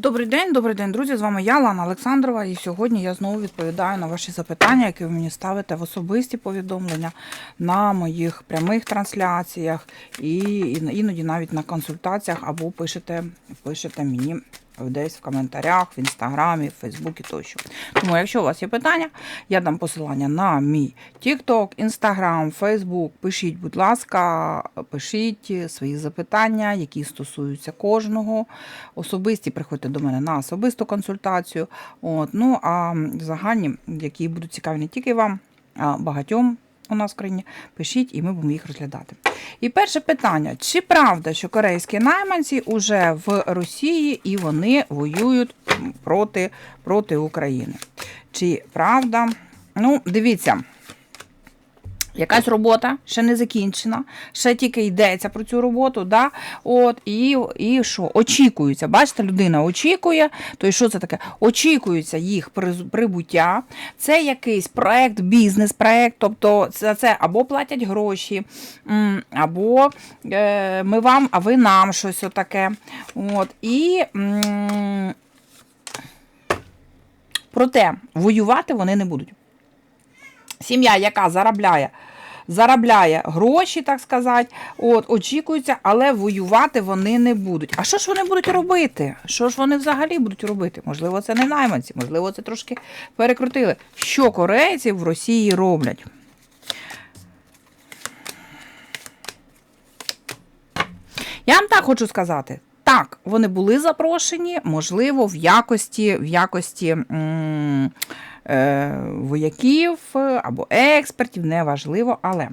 Добрий день, добрий день, друзі. З вами я, Лана Олександрова, і сьогодні я знову відповідаю на ваші запитання, які ви мені ставите в особисті повідомлення на моїх прямих трансляціях і іноді навіть на консультаціях або пишете, пишете мені десь в коментарях, в інстаграмі, в Фейсбуці тощо. Тому, якщо у вас є питання, я дам посилання на мій TikTok, Instagram, Facebook. Пишіть, будь ласка, пишіть свої запитання, які стосуються кожного. Особисті приходьте до мене на особисту консультацію. От, ну а загальні, які будуть цікаві не тільки вам, а багатьом у нас в країні, пишіть, і ми будемо їх розглядати. І перше питання: чи правда, що корейські найманці вже в Росії і вони воюють проти, проти України? Чи правда? Ну, дивіться. Якась робота ще не закінчена, ще тільки йдеться про цю роботу, да? От, і, і що? Очікується. Бачите, людина очікує, то і що це таке? Очікується їх прибуття. Це якийсь проект, бізнес-проект, тобто за це або платять гроші, або е, ми вам, а ви нам щось отаке. От, і проте воювати вони не будуть. Сім'я, яка заробляє, заробляє гроші, так сказати, от, очікується, але воювати вони не будуть. А що ж вони будуть робити? Що ж вони взагалі будуть робити? Можливо, це не найманці, можливо, це трошки перекрутили. Що корейці в Росії роблять? Я вам так хочу сказати. Так, вони були запрошені, можливо, в якості, в якості м, вояків або експертів, неважливо. Але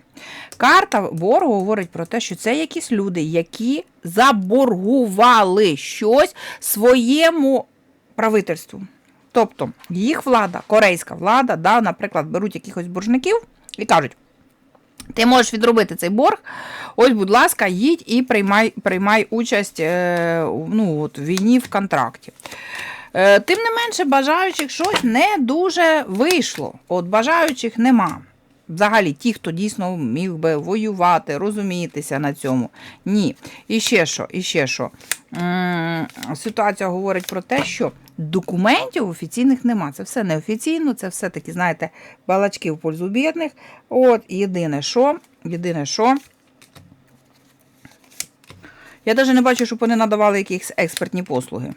карта боргу говорить про те, що це якісь люди, які заборгували щось своєму правительству. Тобто їх влада, корейська влада, да, наприклад, беруть якихось боржників і кажуть. Ти можеш відробити цей борг. Ось, будь ласка, їдь і приймай приймай участь е, ну, от, війні в контракті. Е, Тим не менше, бажаючих щось не дуже вийшло. От бажаючих нема. Взагалі, ті, хто дійсно міг би воювати, розумітися на цьому. Ні. І ще що, і ще що. Ситуація говорить про те, що документів офіційних нема. Це все неофіційно, це все таки, знаєте, балачки в пользу бідних. От, єдине що, єдине що. Я навіть не бачу, щоб вони надавали якісь експертні послуги.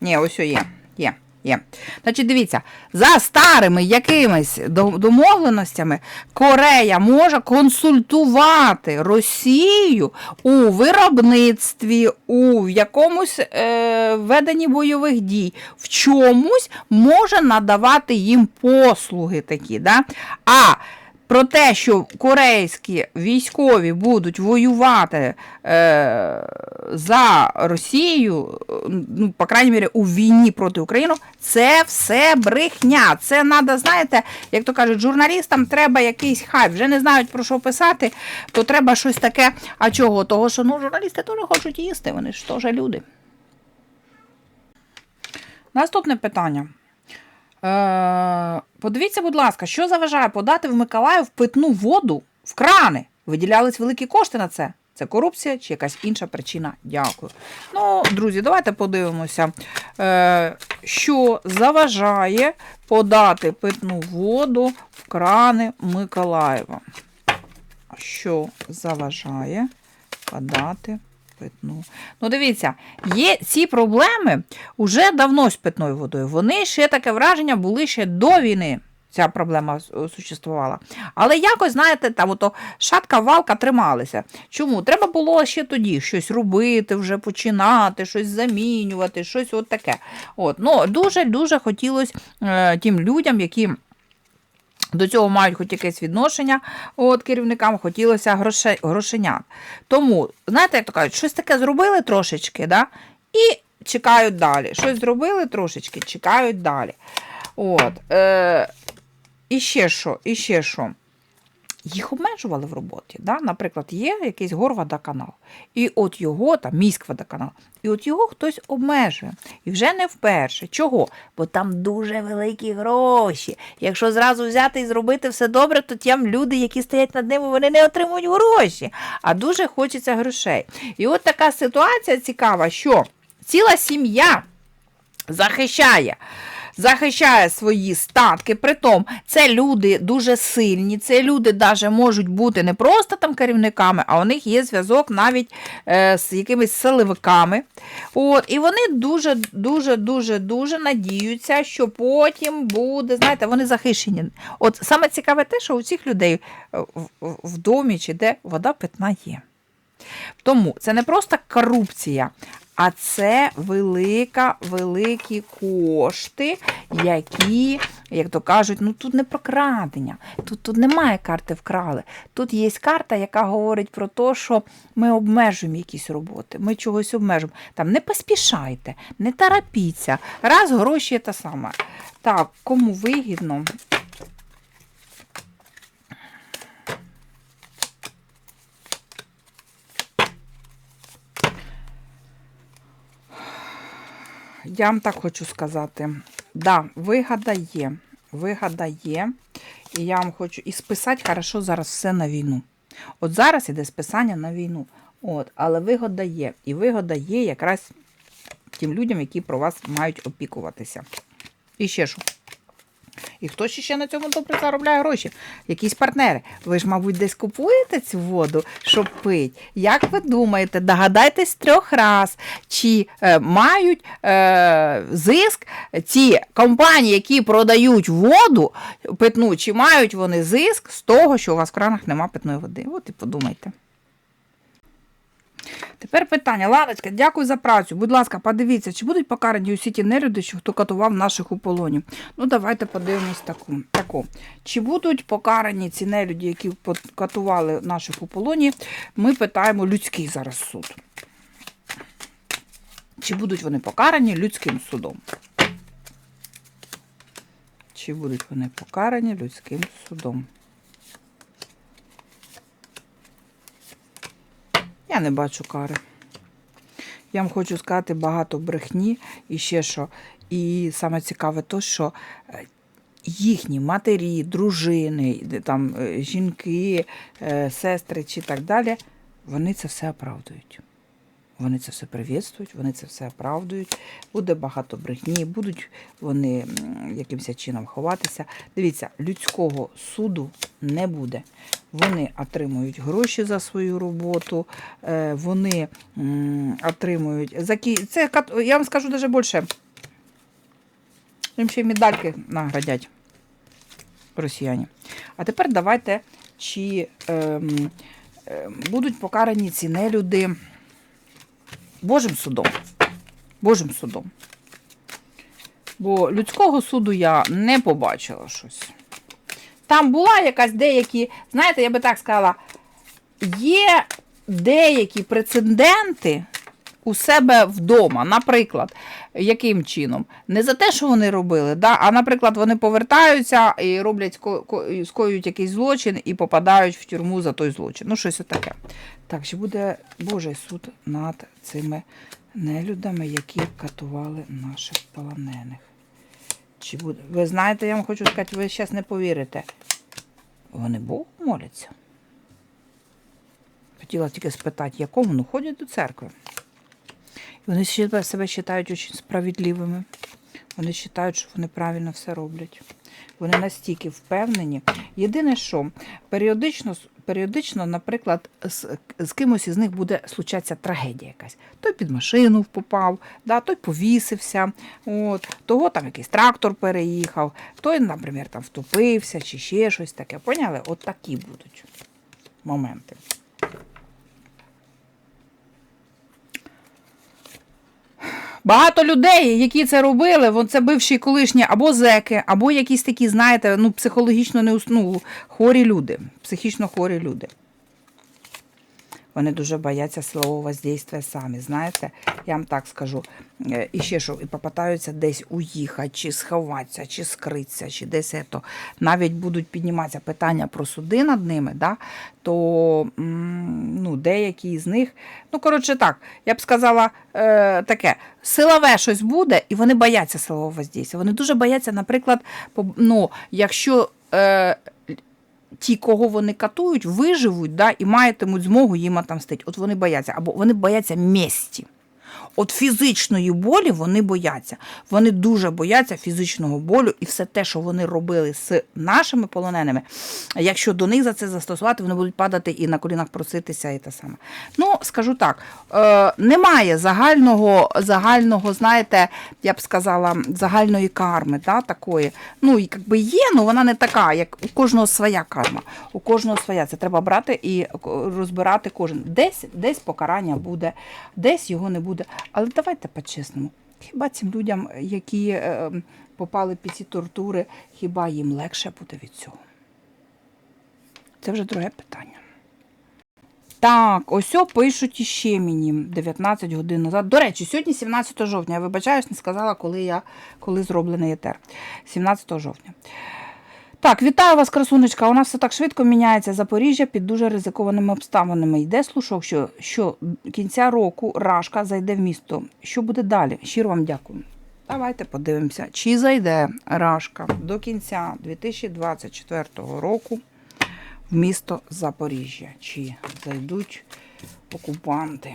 Ні, ось є. Є. Є. Значить, дивіться, за старими якимись домовленостями Корея може консультувати Росію у виробництві, у якомусь е, веденні бойових дій, в чомусь може надавати їм послуги такі. Да? А про те, що корейські військові будуть воювати е, за Росію, ну, по крайній мірі, у війні проти України, це все брехня. Це треба, знаєте, як то кажуть, журналістам треба якийсь хайп. Вже не знають про що писати, то треба щось таке. А чого? Того, що ну, журналісти теж хочуть їсти, вони ж теж люди. Наступне питання. Е, подивіться, будь ласка, що заважає подати в Миколаїв питну воду в крани? Виділялись великі кошти на це? Це корупція чи якась інша причина? Дякую. Ну, друзі, давайте подивимося, е, що заважає подати питну воду в крани Миколаєва. Що заважає подати питну? Ну, дивіться, є ці проблеми уже давно з питною водою. Вони ще таке враження були ще до війни. Ця проблема е, существувала. Але якось, знаєте, там ото шатка-валка трималися. Чому? Треба було ще тоді щось робити, вже починати, щось замінювати, щось от таке. От. Ну, Дуже-дуже хотілося е, тим людям, які. До цього мають хоч якесь відношення от, керівникам, хотілося гроше, грошенят. Тому, знаєте, як то кажуть, щось таке зробили трошечки, да? і чекають далі. Щось зробили трошечки, чекають далі. От, е, і ще що, і ще що. Їх обмежували в роботі. Да? Наприклад, є якийсь горводоканал, і от його, там міськводоканал, і от його хтось обмежує. І вже не вперше. Чого? Бо там дуже великі гроші. Якщо зразу взяти і зробити все добре, то тям люди, які стоять над ними, вони не отримують гроші. А дуже хочеться грошей. І от така ситуація цікава, що ціла сім'я захищає. Захищає свої статки. Притом, це люди дуже сильні. Це люди даже можуть бути не просто там керівниками, а у них є зв'язок навіть е, з якимись силовиками. От, і вони дуже, дуже, дуже, дуже надіються, що потім буде, знаєте, вони захищені. От саме цікаве те, що у цих людей е, в, в, в домі чи де вода питна є. Тому це не просто корупція, а це велика, великі кошти, які, як то кажуть, ну тут не прокрадення, тут, тут немає карти вкрали. Тут є карта, яка говорить про те, що ми обмежуємо якісь роботи, ми чогось обмежуємо. Там не поспішайте, не тарапіться. Раз гроші те саме. Так, кому вигідно, Я вам так хочу сказати. Да, вигода є. Вигода є. І я вам хочу і списати хорошо зараз все на війну. От зараз іде списання на війну. От, Але вигода є. І вигода є якраз тим людям, які про вас мають опікуватися. І ще що? І хто ще на цьому добре заробляє гроші? Якісь партнери. Ви ж, мабуть, десь купуєте цю воду, щоб пити. Як ви думаєте, догадайтесь трьох раз, чи е, мають е, зиск ці компанії, які продають воду питну, чи мають вони зиск з того, що у вас в кранах нема питної води? От і подумайте. Тепер питання. Ладочка, дякую за працю. Будь ласка, подивіться, чи будуть покарані усі ті нелюди, хто катував наших у полоні. Ну, давайте подивимось таку. таку. Чи будуть покарані ці нелюді, які катували наших у полоні? Ми питаємо людський зараз суд. Чи будуть вони покарані людським судом? Чи будуть вони покарані людським судом? Я не бачу кари. Я вам хочу сказати багато брехні і ще що. І саме цікаве то, що е, їхні матері, дружини, там, е, жінки, е, сестри чи так далі, вони це все оправдують. Вони це все привітствують, вони це все оправдують. Буде багато брехні, будуть вони якимось чином ховатися. Дивіться, людського суду не буде. Вони отримують гроші за свою роботу, е, вони отримують за це я вам скажу навіть більше. Їм ще й медальки наградять росіяни. А тепер давайте, чи е, е, будуть покарані ці нелюди Божим судом. Божим судом. Бо людського суду я не побачила щось. Там була якась деякі, знаєте, я би так сказала, є деякі прецеденти у себе вдома. Наприклад, яким чином? Не за те, що вони робили, да? а, наприклад, вони повертаються і роблять скоюють якийсь злочин і попадають в тюрму за той злочин. Ну, щось таке. Так, чи буде Божий суд над цими нелюдами, які катували наших полонених? Чи буде... Ви знаєте, я вам хочу сказати, ви зараз не повірите. Вони Богу моляться. Хотіла тільки спитати, якому ну ходять до церкви. Вони себе вважають дуже справедливими. Вони вважають, що вони правильно все роблять. Вони настільки впевнені. Єдине, що періодично, періодично, наприклад, з, з кимось із них буде случатися трагедія якась. Той під машину попав, да, той повісився, от, того там якийсь трактор переїхав, той, наприклад, там втопився чи ще щось таке. Поняли? От такі будуть моменти. Багато людей, які це робили, вон це бивші колишні або зеки, або якісь такі, знаєте, ну, психологічно не ну, хворі люди, психічно хворі люди. Вони дуже бояться силового воздействия самі. Знаєте, я вам так скажу. Е, і ще що, і попитаються десь уїхати, чи сховатися, чи скритися, чи десь ето. Навіть будуть підніматися питання про суди над ними, да, то ну, деякі з них, ну, коротше так, я б сказала е, таке, силове щось буде, і вони бояться силового воздействия. Вони дуже бояться, наприклад, ну, якщо. Е, ті, кого вони катують, виживуть да, і матимуть змогу їм отомстити. От вони бояться, або вони бояться місті. От фізичної болі вони бояться. Вони дуже бояться фізичного болю, і все те, що вони робили з нашими полоненими, якщо до них за це застосувати, вони будуть падати і на колінах проситися, і те саме. Ну, скажу так, е, немає загального, загального, знаєте, я б сказала, загальної карми, да, такої. Ну, якби є, але вона не така, як у кожного своя карма. У кожного своя. Це треба брати і розбирати кожен. Десь, десь покарання буде, десь його не буде. Але давайте по-чесному. Хіба цим людям, які е, попали під ці тортури, хіба їм легше буде від цього? Це вже друге питання. Так, ось пишуть іще мені 19 годин назад. До речі, сьогодні 17 жовтня. Я вибачаюсь, не сказала, коли я коли зроблений етер. 17 жовтня. Так, вітаю вас, красунечка. У нас все так швидко міняється Запоріжжя під дуже ризикованими обставинами. Йде слушок, що, що кінця року Рашка зайде в місто. Що буде далі? Щиро вам дякую. Давайте подивимося, чи зайде Рашка до кінця 2024 року в місто Запоріжжя. Чи зайдуть окупанти?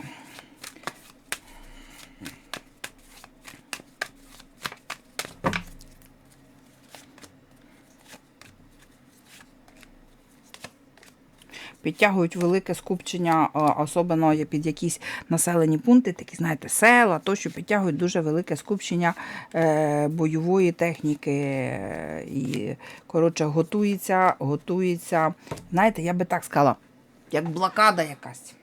Підтягують велике скупчення, е, особливо під якісь населені пункти, такі, знаєте, села, тощо підтягують дуже велике скупчення е, бойової техніки. І, коротше, готується, готується. Знаєте, я би так сказала, як блокада якась.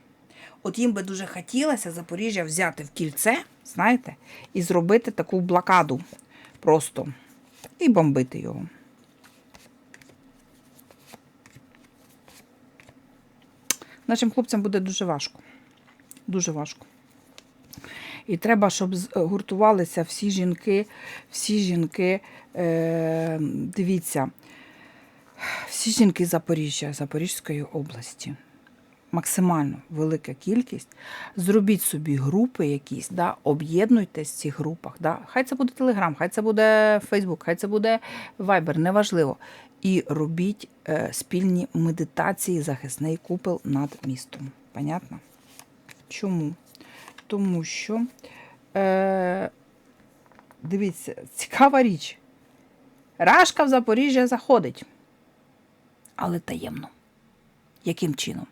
От їм би дуже хотілося Запоріжжя взяти в кільце, знаєте, і зробити таку блокаду просто і бомбити його. Нашим хлопцям буде дуже важко. Дуже важко. І треба, щоб з- гуртувалися всі жінки, всі жінки, е, дивіться, всі жінки Запоріжжя, Запорізької області. Максимально велика кількість. Зробіть собі групи якісь, да, об'єднуйтесь в цих групах. Да. Хай це буде Телеграм, хай це буде Фейсбук, хай це буде Viber, неважливо. І робіть е, спільні медитації, захисний купол над містом. Понятно? Чому? Тому що, е, дивіться, цікава річ. Рашка в Запоріжжя заходить, але таємно. Яким чином?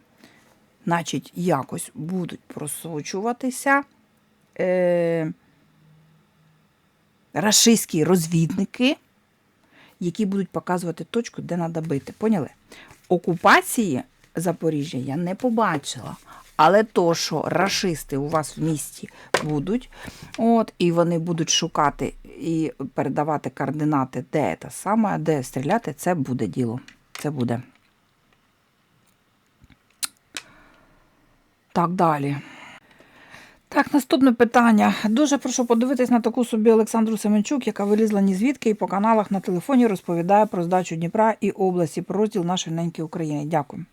Значить, якось будуть просочуватися е, рашистські розвідники, які будуть показувати точку, де треба бити. Поняли? Окупації Запоріжжя я не побачила. Але то, що рашисти у вас в місті будуть, от, і вони будуть шукати і передавати координати, де це саме, де стріляти, це буде діло. Це буде. Так далі. Так, наступне питання. Дуже прошу подивитись на таку собі Олександру Семенчук, яка вилізла ні звідки і по каналах на телефоні розповідає про здачу Дніпра і області, про розділ нашої неньки України. Дякую.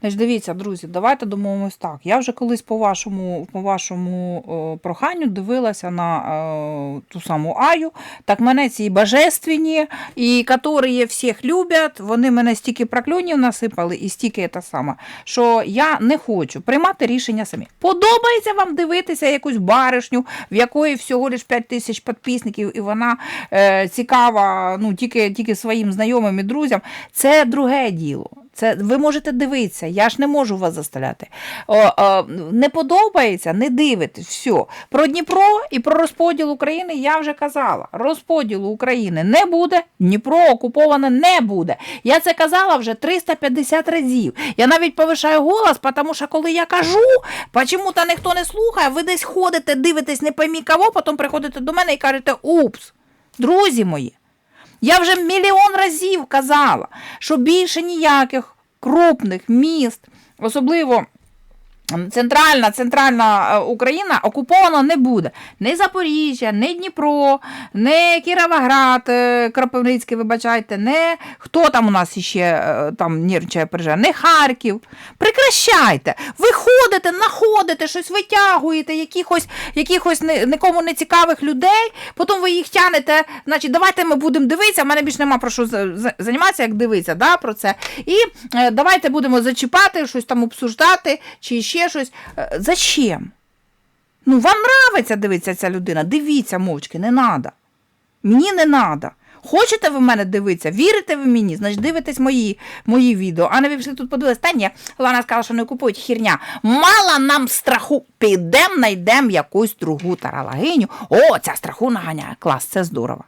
Значить, дивіться, друзі, давайте домовимось так. Я вже колись по вашому, по вашому о, проханню дивилася на о, ту саму Аю. Так мене ці божественні, і які всіх люблять, вони мене стільки прокльонів насипали і стільки те саме, що я не хочу приймати рішення самі. Подобається вам дивитися якусь баришню, в якої всього лиш 5 тисяч підписників, і вона е, цікава ну, тільки, тільки своїм знайомим і друзям. Це друге діло. Це ви можете дивитися, я ж не можу вас заставляти. О, о, не подобається, не дивитесь. Все. Про Дніпро і про розподіл України я вже казала. Розподілу України не буде, Дніпро окуповане не буде. Я це казала вже 350 разів. Я навіть повишаю голос, тому що коли я кажу, чому-то ніхто не слухає, ви десь ходите, дивитесь не поймі кого, потім приходите до мене і кажете упс. Друзі мої. Я вже мільйон разів казала, що більше ніяких крупних міст, особливо центральна, центральна е, Україна окупована не буде. Не Запоріжжя, не Дніпро, не Кіровоград, е, Кропивницький, вибачайте, не хто там у нас іще е, там нервчає приїжджає, не Харків. Прекращайте. Ви ходите, знаходите, щось витягуєте, якихось, якихось нікому не цікавих людей, потім ви їх тянете, значить, давайте ми будемо дивитися, в мене більше нема про що за- за- займатися, як дивитися да, про це. І давайте будемо зачіпати, щось там обсуждати, чи ще щось. Е, Зачем? Ну, вам нравиться дивитися ця людина. Дивіться, мовчки, не треба. Мені не треба. Хочете ви в мене дивитися? Вірите ви мені? Значить, дивитесь мої, мої відео. А не ви пішли тут подивилися. Та ні, Лана сказала, що не купують хірня. Мало нам страху. Підемо, знайдемо якусь другу таралагиню. О, ця страху наганяє. Клас, це здорово.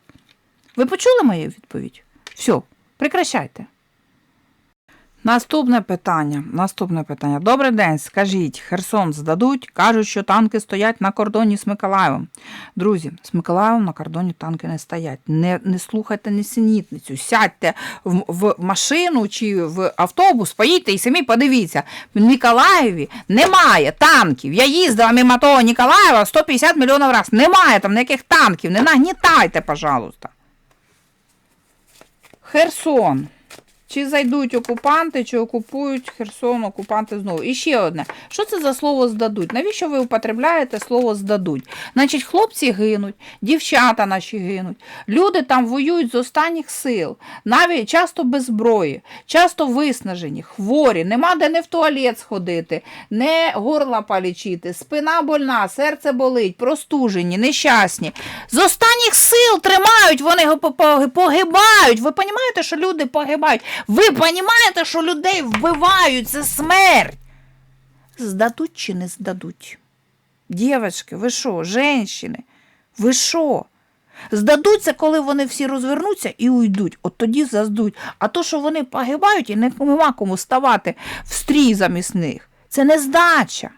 Ви почули мою відповідь? Все, прекращайте. Наступне питання. Наступне питання. Добрий день. Скажіть, Херсон здадуть? Кажуть, що танки стоять на кордоні з Миколаєвом. Друзі, з Миколаєвом на кордоні танки не стоять. Не, не слухайте несенітницю. Сядьте в, в машину чи в автобус, поїдьте і самі подивіться. В Миколаєві немає танків. Я їздила мимо того Ніколаєва 150 мільйонів разів. Немає там ніяких танків. Не нагнітайте, пожалуйста. Херсон. Чи зайдуть окупанти, чи окупують Херсон окупанти знову. І ще одне. Що це за слово здадуть? Навіщо ви употребляєте слово здадуть? Значить, хлопці гинуть, дівчата наші гинуть. Люди там воюють з останніх сил, навіть часто без зброї, часто виснажені, хворі, нема де не в туалет сходити, не горла полічити, спина больна, серце болить, простужені, нещасні. З останніх сил тримають, вони погибають. Ви розумієте, що люди погибають? Ви розумієте, що людей вбивають, це смерть. Здадуть чи не здадуть? Дівчатки, ви що, женщини, ви що? Здадуться, коли вони всі розвернуться і уйдуть. От тоді заздуть. А то, що вони погибають і нема кому ставати в стрій замість них, це не здача.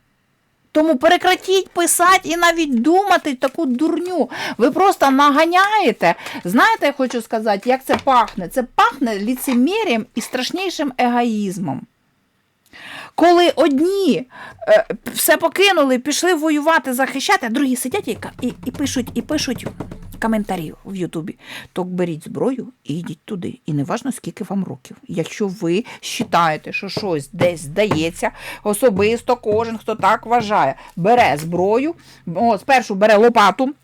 Тому прекратіть писати і навіть думати таку дурню. Ви просто наганяєте. Знаєте, я хочу сказати, як це пахне? Це пахне ліцемір'ям і страшнішим егоїзмом. Коли одні е, все покинули, пішли воювати, захищати, а другі сидять і, і, і пишуть, і пишуть коментарі в Ютубі. То беріть зброю і йдіть туди. І не важно, скільки вам років. Якщо ви вважаєте, що щось десь здається, особисто кожен, хто так вважає, бере зброю, о, спершу бере лопату.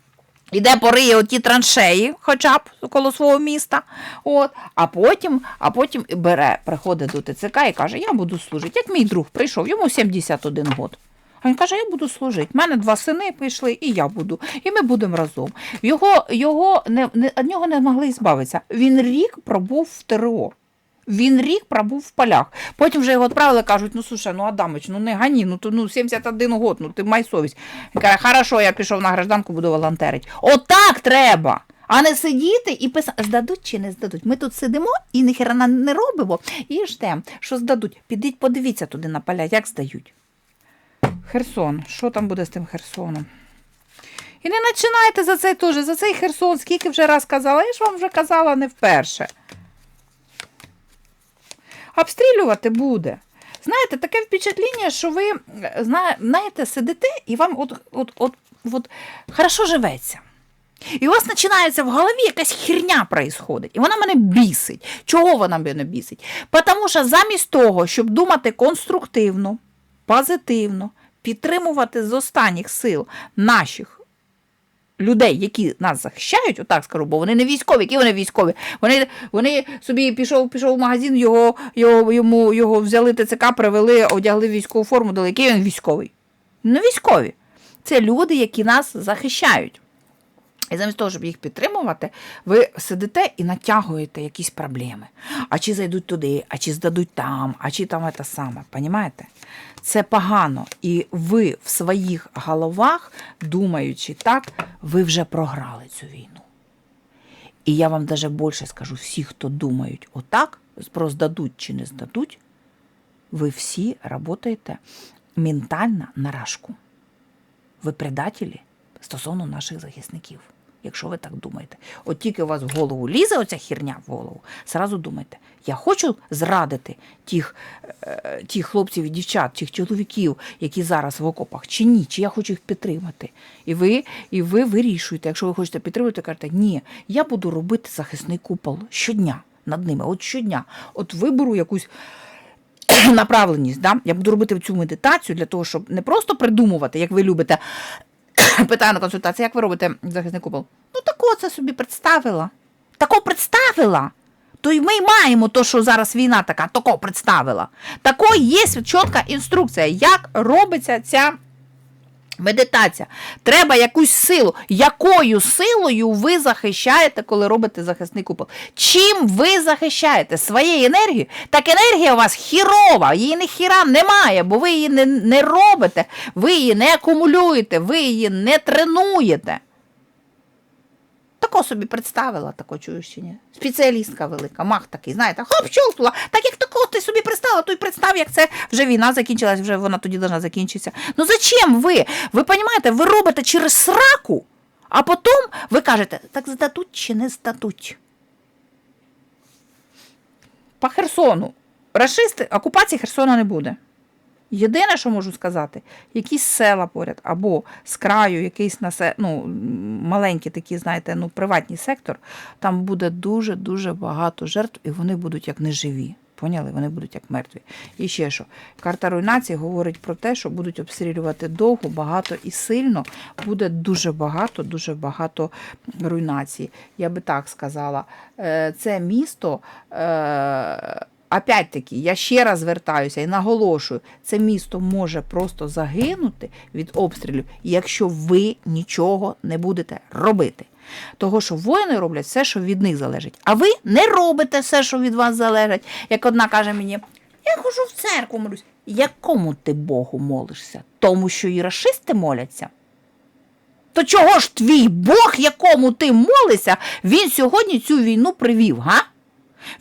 Іде пориє оті траншеї, хоча б коло свого міста. От, а потім, а потім бере, приходить до ТЦК і каже, я буду служити. Як мій друг прийшов, йому 71 год. А він каже, я буду служити. У мене два сини пішли, і я буду. І ми будемо разом. Його, його не, не, від нього не могли збавитися. Він рік пробув в ТРО. Він рік пробув в полях. Потім вже його відправили, кажуть, ну слушай, ну Адамич, ну не гані, ну то ну 71 год, ну ти май совість. Він каже, хорошо, я пішов на гражданку, буду волонтерити. Отак треба! А не сидіти і писати, здадуть чи не здадуть. Ми тут сидимо і ніхера не робимо, і ждемо, що здадуть. Підіть, подивіться туди на поля, як здають. Херсон, що там буде з тим Херсоном? І не починайте за цей теж, за цей Херсон, скільки вже раз казала, я ж вам вже казала не вперше. Обстрілювати буде. Знаєте, таке впечатлення, що ви е, знаєте, сидите і вам от, от, от, от хорошо живеться. І у вас починається в голові якась херня происходить. І вона мене бісить. Чого вона мене бісить? Тому що замість того, щоб думати конструктивно, позитивно, підтримувати з останніх сил наших людей, які нас захищають, отак скажу, бо вони не військові, які вони військові. Вони, вони собі пішов, пішов в магазин, його, його, йому, його взяли ТЦК, привели, одягли військову форму, дали. Який він військовий? Не військові. Це люди, які нас захищають. І замість того, щоб їх підтримувати, ви сидите і натягуєте якісь проблеми. А чи зайдуть туди, а чи здадуть там, а чи там це саме. Понімаєте? Це погано. І ви в своїх головах, думаючи так, ви вже програли цю війну. І я вам даже більше скажу: всі, хто думають отак, про здадуть чи не здадуть, ви всі працюєте ментально на рашку. Ви предателі стосовно наших захисників. Якщо ви так думаєте, от тільки у вас в голову лізе оця херня в голову, зразу думайте, я хочу зрадити тих, е, тих хлопців і дівчат, тих чоловіків, які зараз в окопах, чи ні, чи я хочу їх підтримати. І ви, і ви вирішуєте, якщо ви хочете підтримувати, кажете, ні, я буду робити захисний купол щодня над ними, от щодня. От виберу якусь направленість. Да? Я буду робити цю медитацію для того, щоб не просто придумувати, як ви любите. Питаю на консультації, як ви робите захисний купол? Ну, тако це собі представила. Тако представила. То й ми й маємо то, що зараз війна така, тако представила. Тако є чітка інструкція, як робиться ця Медитація. Треба якусь силу. Якою силою ви захищаєте, коли робите захисний купол? Чим ви захищаєте своєю енергією? Так енергія у вас хірова, її не хіра немає, бо ви її не, не робите, ви її не акумулюєте, ви її не тренуєте. Тако собі представила, тако чуєш? Спеціалістка велика, мах такий, знаєте, хоп, чолтула. Так як такого ти собі представила, то й представ, як це вже війна закінчилась, вже вона тоді должна закінчитися. Ну зачем ви? Ви розумієте, ви робите через сраку, а потім ви кажете, так здадуть чи не здадуть. По Херсону. Рашисти, окупації Херсона не буде. Єдине, що можу сказати, якісь села поряд або з краю, якийсь насе... ну, маленький такий, знаєте, ну, приватний сектор, там буде дуже-дуже багато жертв, і вони будуть як неживі. Поняли? Вони будуть як мертві. І ще що? Карта руйнації говорить про те, що будуть обстрілювати довго, багато і сильно. Буде дуже багато, дуже багато руйнації. Я би так сказала. Е, Це місто. Опять-таки, я ще раз звертаюся і наголошую, це місто може просто загинути від обстрілів, якщо ви нічого не будете робити. Того, що воїни роблять все, що від них залежить. А ви не робите все, що від вас залежить. Як одна каже мені, я хожу в церкву молюсь. Якому ти Богу молишся? Тому що і рашисти моляться. То чого ж твій Бог, якому ти молишся, він сьогодні цю війну привів, га?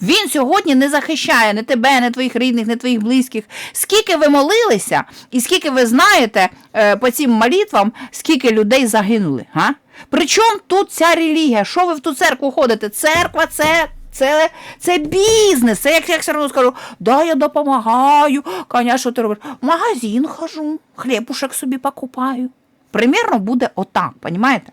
Він сьогодні не захищає не тебе, не твоїх рідних, не твоїх близьких. Скільки ви молилися, і скільки ви знаєте е, по цим молитвам, скільки людей загинули. Га? Причому тут ця релігія? Що ви в ту церкву ходите? Церква це. Це, це бізнес. Це як я все одно скажу, да, я допомагаю. Коня, що ти робиш? В магазин хожу, хлібушек собі покупаю. Примірно буде отак, понімаєте?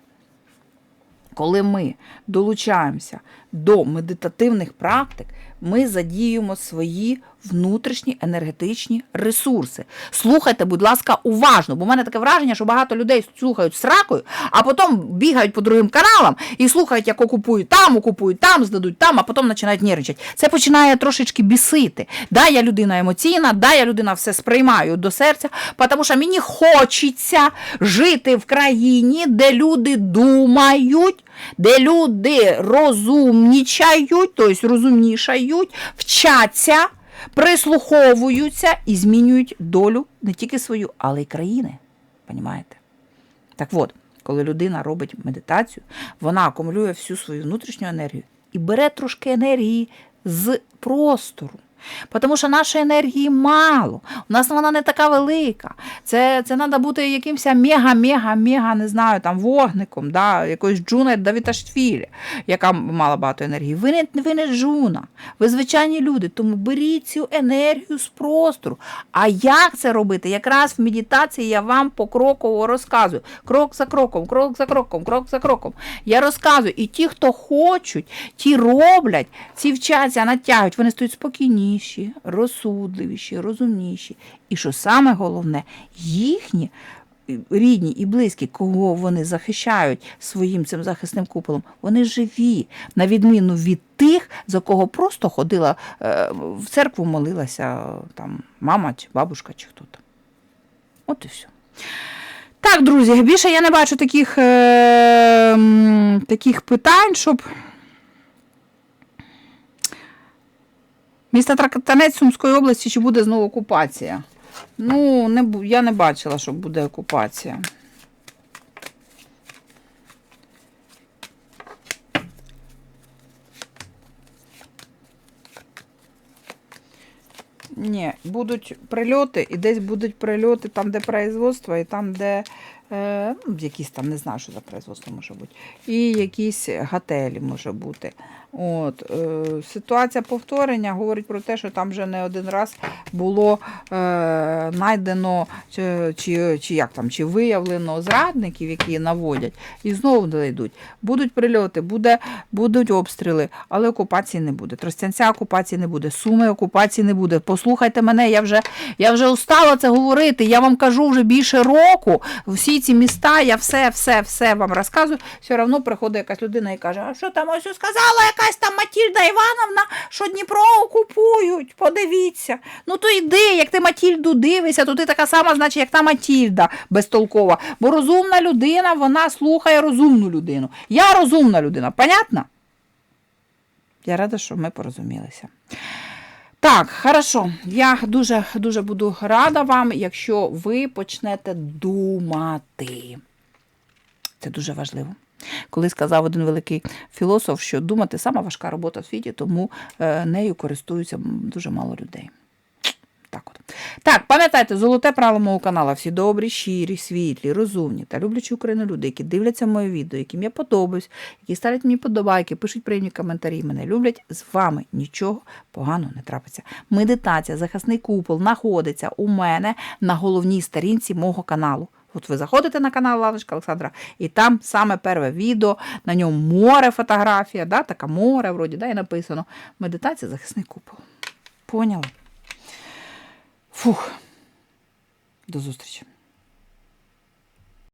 Коли ми долучаємося до медитативних практик, ми задіємо свої внутрішні енергетичні ресурси. Слухайте, будь ласка, уважно, бо в мене таке враження, що багато людей слухають сракою, а потім бігають по другим каналам і слухають, як окупують там, окупують там, здадуть там, а потім починають нервничати. Це починає трошечки бісити. Да, я людина емоційна, да, я людина все сприймаю до серця, тому що мені хочеться жити в країні, де люди думають. Де люди розумнічають, тобто розумнішають, вчаться, прислуховуються і змінюють долю не тільки свою, але й країни. Понімаєте? Так от, коли людина робить медитацію, вона акумулює всю свою внутрішню енергію і бере трошки енергії з простору. Тому що нашої енергії мало. У нас вона не така велика. Це це треба бути якимось мега-мега-мега, не знаю, там вогником, да, якоюсь Джуна Давіташвілі, яка мала багато енергії. Ви не, ви не Джуна, ви звичайні люди, тому беріть цю енергію з простору. А як це робити? Якраз в медитації я вам покроково розказую. Крок за кроком, крок за кроком, крок за кроком. Я розказую. І ті, хто хочуть, ті роблять, ці вчаться, натягують, вони стають спокійні розумніші, розсудливіші, розумніші. І що саме головне, їхні рідні і близькі, кого вони захищають своїм цим захисним куполом, вони живі, на відміну від тих, за кого просто ходила е, в церкву, молилася там мама чи бабушка, чи хто там. От і все. Так, друзі, більше я не бачу таких, е, таких питань, щоб. Місто Тракатанець Сумської області, чи буде знову окупація? Ну, не, я не бачила, що буде окупація. Ні, будуть прильоти, і десь будуть прильоти там, де производство, і там, де е, ну, якісь там, не знаю, що за производство може бути, і якісь готелі може бути. От, е, Ситуація повторення говорить про те, що там вже не один раз було е, знайдено чи, чи, чи як там, чи виявлено зрадників, які наводять, і знову дойдуть. Будуть прильоти, буде, будуть обстріли, але окупації не буде. Тростянця окупації не буде, суми окупації не буде. Послухайте мене, я вже я вже устала це говорити. Я вам кажу вже більше року. Всі ці міста, я все, все, все вам розказую. Все одно приходить якась людина і каже: а що там ось сказала якась там Матільда Івановна, що Дніпро окупують. Подивіться. Ну то йди, як ти Матільду дивишся, то ти така сама, значить, як та Матільда безтолкова. Бо розумна людина, вона слухає розумну людину. Я розумна людина, понятно? Я рада, що ми порозумілися. Так, хорошо. Я дуже дуже буду рада вам, якщо ви почнете думати. Це дуже важливо. Коли сказав один великий філософ, що думати сама важка робота в світі, тому е, нею користуються дуже мало людей. Так, от. так, пам'ятайте, золоте правило мого каналу. Всі добрі, щирі, світлі, розумні та люблячі Україну люди, які дивляться моє відео, яким я подобаюсь, які ставлять мені подобайки, пишуть приємні коментарі, мене люблять. З вами нічого поганого не трапиться. Медитація, захисний купол знаходиться у мене на головній сторінці мого каналу. От ви заходите на канал Лавочка Олександра, і там саме перше відео, на ньому море фотографія, да, така море, вроді, да, і написано медитація, захисний купол. Поняли? Фух. До зустрічі.